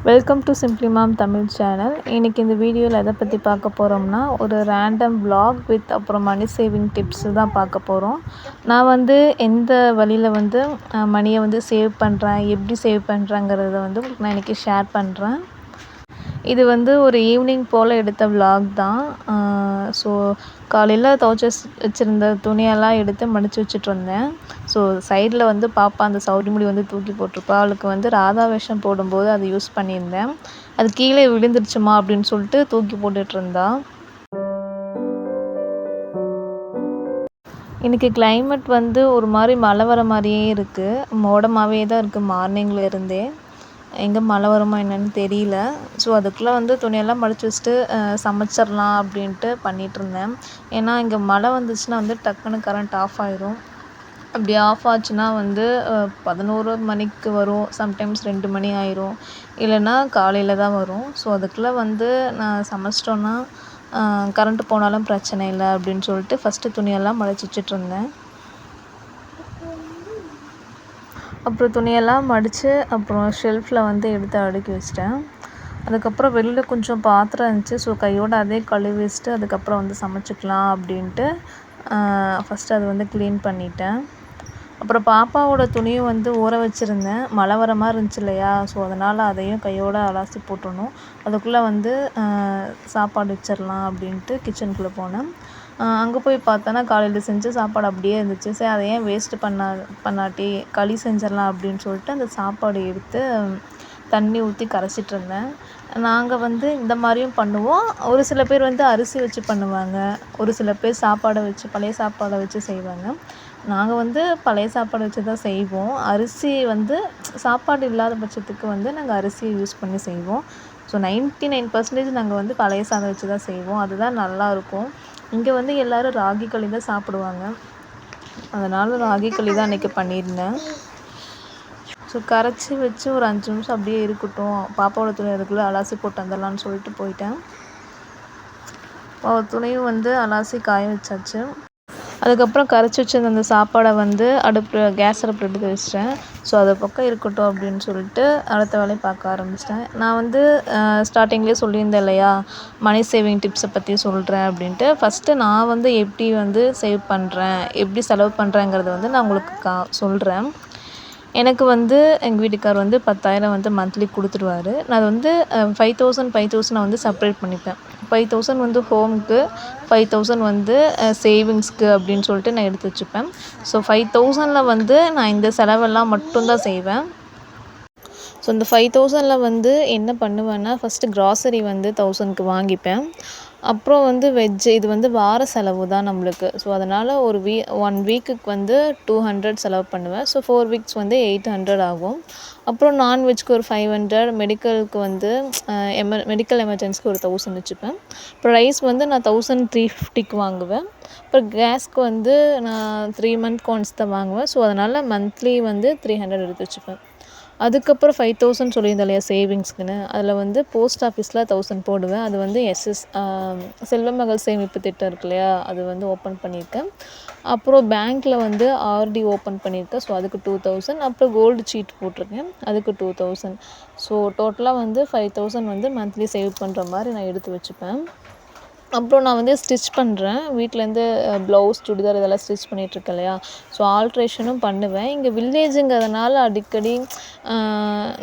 Welcome to simply mom Tamil channel இன்றைக்கி இந்த வீடியோவில் எதை பற்றி பார்க்க போகிறோம்னா ஒரு ரேண்டம் vlog வித் அப்புறம் மணி சேவிங் டிப்ஸு தான் பார்க்க போகிறோம் நான் வந்து எந்த வழியில் வந்து மணியை வந்து சேவ் பண்ணுறேன் எப்படி சேவ் பண்ணுறேங்கிறத வந்து உங்களுக்கு நான் இன்றைக்கி ஷேர் பண்ணுறேன் இது வந்து ஒரு ஈவினிங் போல் எடுத்த விலாக் தான். ஸோ காலையில் துவைச்சி வச்சுருந்த துணியெல்லாம் எடுத்து மடித்து வச்சுட்ருந்தேன் ஸோ சைடில் வந்து பாப்பா அந்த சவுரி முடி வந்து தூக்கி போட்டிருப்பா. அவளுக்கு வந்து ராதா வேஷம் போடும்போது அதை யூஸ் பண்ணியிருந்தேன். அது கீழே விழுந்துருச்சுமா அப்படின்னு சொல்லிட்டு தூக்கி போட்டுட்ருந்தா இன்றைக்கி கிளைமேட் வந்து ஒரு மாதிரி மழை வர மாதிரியே இருக்குது மோடமாகவே தான் இருக்குது மார்னிங்கில் இருந்தே. எங்கே மழை வருமா என்னன்னு தெரியல. ஸோ அதுக்குள்ளே வந்து துணியெல்லாம் மடித்து வச்சுட்டு சமைச்சிடலாம் அப்படின்ட்டு பண்ணிகிட்டு இருந்தேன். ஏன்னா இங்கே மழை வந்துச்சுன்னா வந்து டக்குன்னு கரண்ட் ஆஃப் ஆயிரும். அப்படி ஆஃப் ஆச்சுன்னா வந்து பதினோரு மணிக்கு வரும். சம்டைம்ஸ் ரெண்டு மணி ஆயிரும். இல்லைன்னா காலையில் தான் வரும். ஸோ அதுக்குள்ளே வந்து நான் சமைச்சிட்டோன்னா கரண்ட் போனாலும் பிரச்சனை இல்லை அப்படின்னு சொல்லிட்டு ஃபஸ்ட்டு துணியெல்லாம் மடிச்சு வச்சுட்டு இருந்தேன் அப்புறம் துணியெல்லாம் மடித்து அப்புறம் ஷெல்ஃபில் வந்து எடுத்து அடுக்கி வச்சிட்டேன். அதுக்கப்புறம் வெளியில் கொஞ்சம் பாத்திரம் இருந்துச்சு. ஸோ கையோடு அதே கழுவிச்சுட்டு அதுக்கப்புறம் வந்து சமைச்சிக்கலாம் அப்படின்ட்டு ஃபஸ்ட்டு அது வந்து க்ளீன் பண்ணிட்டேன். அப்புறம் பாப்பாவோட துணியும் வந்து ஊற வச்சுருந்தேன். மழை வர மாதிரி இருந்துச்சு இல்லையா? ஸோ அதனால் அதையும் கையோடு அலசி போட்டுடணும். அதுக்குள்ளே வந்து சாப்பாடு வச்சிடலாம் அப்படின்ட்டு கிச்சனுக்குள்ளே போனேன். அங்கே போய் பார்த்தோன்னா காலையில் செஞ்ச சாப்பாடு அப்படியே இருந்துச்சு. சரி அதை ஏன் வேஸ்ட்டு பண்ணா பண்ணாட்டி களி செஞ்சிடலாம் அப்படின்னு சொல்லிட்டு அந்த சாப்பாடு எடுத்து தண்ணி ஊற்றி கரைச்சிட்டு இருந்தேன். நாங்கள் வந்து இந்த மாதிரியும் பண்ணுவோம். ஒரு சில பேர் வந்து அரிசி வச்சு பண்ணுவாங்க. ஒரு சில பேர் சாப்பாடை வச்சு பழைய சாப்பாடை வச்சு செய்வாங்க. நாங்கள் வந்து பழைய சாப்பாடு வச்சு தான் செய்வோம். அரிசி வந்து சாப்பாடு இல்லாத பட்சத்துக்கு வந்து நாங்கள் அரிசியை யூஸ் பண்ணி செய்வோம். ஸோ நைன்ட்டி நைன் பர்சன்டேஜ் நாங்கள் வந்து பழைய சாதம் வச்சு தான் செய்வோம். அதுதான் நல்லாயிருக்கும் இங்கே வந்து எல்லோரும் ராகி களி தான் சாப்பிடுவாங்க. அதனால் ராகி களி தான் அன்றைக்கி பண்ணியிருந்தேன். ஸோ கரைச்சி வச்சு ஒரு அஞ்சு நிமிஷம் அப்படியே இருக்கட்டும். பாப்பாவோட துணி அதுக்குள்ளே அலாசி போட்டு வந்துடலான்னு சொல்லிட்டு போயிட்டேன். துணியும் வந்து அலாசி காய வச்சாச்சு. அதுக்கப்புறம் கரைச்சி வச்சிருந்த அந்த சாப்பாடை வந்து அடுப்பு கேஸ் அடுப்பு எடுத்து வச்சிட்டேன். ஸோ அது பக்கம் இருக்கட்டும் அப்படின்னு சொல்லிட்டு அடுத்த வேலையை பார்க்க ஆரம்பிச்சிட்டேன். நான் வந்து ஸ்டார்டிங்லேயே சொல்லியிருந்தேன் இல்லையா? மணி சேவிங் டிப்ஸை பற்றி சொல்கிறேன் அப்படின்ட்டு. ஃபஸ்ட்டு நான் வந்து எப்படி வந்து சேவ் பண்ணுறேன் எப்படி செலவு பண்ணுறேங்கிறத வந்து நான் உங்களுக்கு கா சொல்கிறேன் எனக்கு வந்து எங்கள் வீட்டுக்கார் வந்து பத்தாயிரம் வந்து மந்த்லி கொடுத்துருவாரு நான் அது வந்து ஃபைவ் தௌசண்ட் ஃபைவ் தௌசண்ட் நான் வந்து செப்பரேட் பண்ணிப்பேன். ஃபைவ் தௌசண்ட் வந்து ஹோமுக்கு ஃபைவ் தௌசண்ட் வந்து சேவிங்ஸ்க்கு அப்படின்னு சொல்லிட்டு நான் எடுத்து வச்சுப்பேன். ஸோ ஃபைவ் தௌசண்டில் வந்து நான் இந்த செலவெல்லாம் மட்டும்தான் செய்வேன். ஸோ இந்த ஃபைவ் தௌசண்டில் வந்து என்ன பண்ணுவேன்னா ஃபஸ்ட்டு க்ராசரி வந்து தௌசண்ட்க்கு வாங்கிப்பேன். அப்புறம் வந்து வெஜ்ஜு இது வந்து வார செலவு தான் நம்மளுக்கு. ஸோ அதனால் ஒரு வீ ஒன் வீக்குக்கு வந்து டூ ஹண்ட்ரட் செலவு பண்ணுவேன். ஸோ ஃபோர் வீக்ஸ் வந்து எயிட் ஹண்ட்ரட் ஆகும். அப்புறம் நான்வெஜ்க்கு ஒரு ஃபைவ் ஹண்ட்ரட் மெடிக்கலுக்கு வந்து எம மெடிக்கல் எமர்ஜென்சிக்கு ஒரு தௌசண்ட் வச்சுப்பேன். அப்புறம் ரைஸ் வந்து நான் தௌசண்ட் த்ரீ ஃபிஃப்டிக்கு வாங்குவேன். அப்புறம் கேஸ்க்கு வந்து நான் த்ரீ மந்த் ஒன்ஸ் தான் வாங்குவேன். ஸோ அதனால் மந்த்லி வந்து த்ரீ ஹண்ட்ரட் எடுத்து வச்சுப்பேன். அதுக்கப்புறம் ஃபைவ் தௌசண்ட் சொல்லியிருந்தேன் இல்லையா சேவிங்ஸ்க்குன்னு அதில் வந்து போஸ்ட் ஆஃபீஸில் தௌசண்ட் போடுவேன். அது வந்து எஸ்எஸ் செல்வமகள் சேமிப்பு திட்டம் இருக்கு இல்லையா அது வந்து ஓப்பன் பண்ணியிருக்கேன். அப்புறம் பேங்க்கில் வந்து ஆர்டி ஓப்பன் பண்ணியிருக்கேன். ஸோ அதுக்கு டூ தௌசண்ட் அப்புறம் கோல்டு சீட் போட்டிருக்கேன். அதுக்கு டூ தௌசண்ட் ஸோ டோட்டலாக வந்து ஃபைவ் தௌசண்ட் வந்து மந்த்லி சேவ் பண்ணுற மாதிரி நான் எடுத்து வச்சுப்பேன். அப்புறம் நான் வந்து ஸ்டிச் பண்ணுறேன் வீட்டிலேருந்து ப்ளவுஸ் சுடிதார் இதெல்லாம் ஸ்டிச் பண்ணிகிட்ருக்கேன் இல்லையா ஸோ ஆல்ட்ரேஷனும் பண்ணுவேன். இங்கே வில்லேஜுங்கிறதுனால அடிக்கடி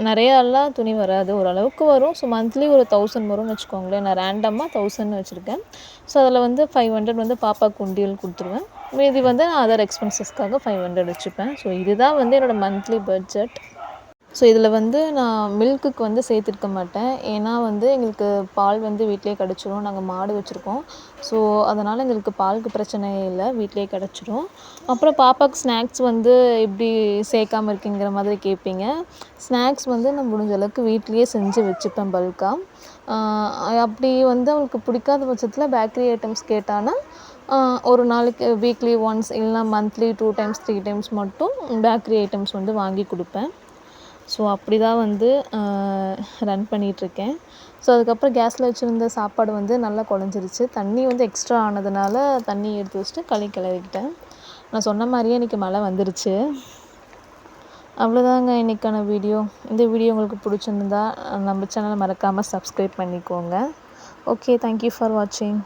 நிறையாலாம் துணி வராது. ஓரளவுக்கு வரும். ஸோ மந்த்லி ஒரு தௌசண்ட் வரும்னு வச்சுக்கோங்களேன். நான் ரேண்டமாக தௌசண்ட் வச்சுருக்கேன். ஸோ அதில் வந்து ஃபைவ் ஹண்ட்ரட் வந்து பாப்பா குண்டியல் கொடுத்துருவேன். மீதி வந்து நான் அதர் எக்ஸ்பென்சஸ்க்காக ஃபைவ் ஹண்ட்ரட் வச்சுப்பேன். ஸோ இதுதான் வந்து என்னோடய மந்த்லி பட்ஜெட் ஸோ இதில் வந்து நான் மில்க்குக்கு வந்து சேர்த்துருக்க மாட்டேன். ஏன்னா வந்து எங்களுக்கு பால் வந்து வீட்டிலே கிடச்சிரும். நாங்கள் மாடு வச்சுருக்கோம். ஸோ அதனால் எங்களுக்கு பாலுக்கு பிரச்சனை இல்லை. வீட்டிலே கிடச்சிரும். அப்புறம் பாப்பாவுக்கு ஸ்நாக்ஸ் வந்து எப்படி சேர்க்காம இருக்கீங்கிற மாதிரி கேட்பீங்க ஸ்நாக்ஸ் வந்து நான் முடிஞ்ச அளவுக்கு வீட்லேயே செஞ்சு வச்சுப்பேன் பல்காக அப்படி வந்து அவளுக்கு பிடிக்காத பட்சத்தில் பேக்கரி ஐட்டம்ஸ் கேட்டானா ஒரு நாளைக்கு வீக்லி ஒன்ஸ் இல்லைனா monthly two times three times மட்டும் பேக்கரி ஐட்டம்ஸ் வந்து வாங்கி கொடுப்பேன். ஸோ அப்படி தான் வந்து ரன் பண்ணிகிட்ருக்கேன். ஸோ அதுக்கப்புறம் கேஸில் வச்சுருந்த சாப்பாடு வந்து நல்லா குழஞ்சிருச்சு. தண்ணி வந்து எக்ஸ்ட்ரா ஆனதுனால தண்ணி எடுத்து வச்சுட்டு களி கிளறிக்கிட்டேன் நான் சொன்ன மாதிரியே இன்றைக்கி மழை வந்துருச்சு. அவ்வளோதாங்க இன்றைக்கான வீடியோ. இந்த வீடியோ உங்களுக்கு பிடிச்சிருந்தா நம்ம சேனலை மறக்காமல் சப்ஸ்கிரைப் பண்ணிக்கோங்க. ஓகே தேங்க்யூ ஃபார் வாட்சிங்